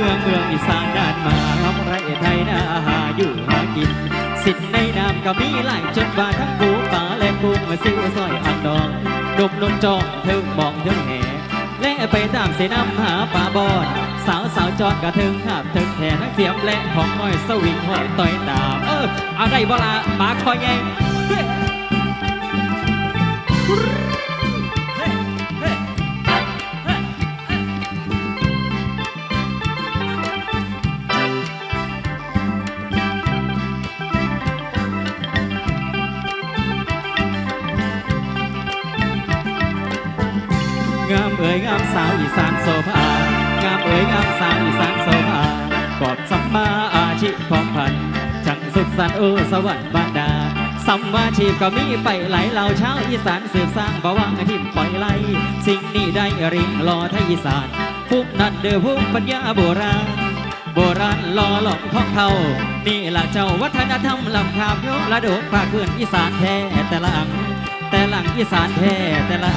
มืองเมืองอีสานด้านมาทำไรไทยนาหาอยู่หากิน สินในน้ำก็มีหลายจนว่าทั้งปูป่าและกุ้งมาซิวซอยอันดองนมนมจองถึงมองถึงแหและไปตามเสน้ำหาป่าบอน สาวสาวจอดกระถึงหาบถึงแทนนักเสียมและของน้อยสวิงหอยต่อยตามเอออาได้บ่ละปากคอยไงเฮ้ยเงามเอ๋ยงามสาวอีสานโซภางามเอ๋ยงามสาวอีสานโซภากอบสัมมาอาชีพของพันจังสุขสันต์โอสวรรค์บานดาสัมมาชีพก็มีไปไหลเหล่าชาวอีสานสืบสร้างบ่ว่างทิมปล่อยไหลสิ่งนี้ได้ริงรอไทยอีสานภูมินั่นเด้อภูมิปัญญาโบราณโบราณล่อหลอกของเขานี่ละเจ้าวัฒนธรรมลำคาบโยละโดกภาคพื้นอีสานแท้แต่ละอังแต่หลังอีสานแท้แต่ละ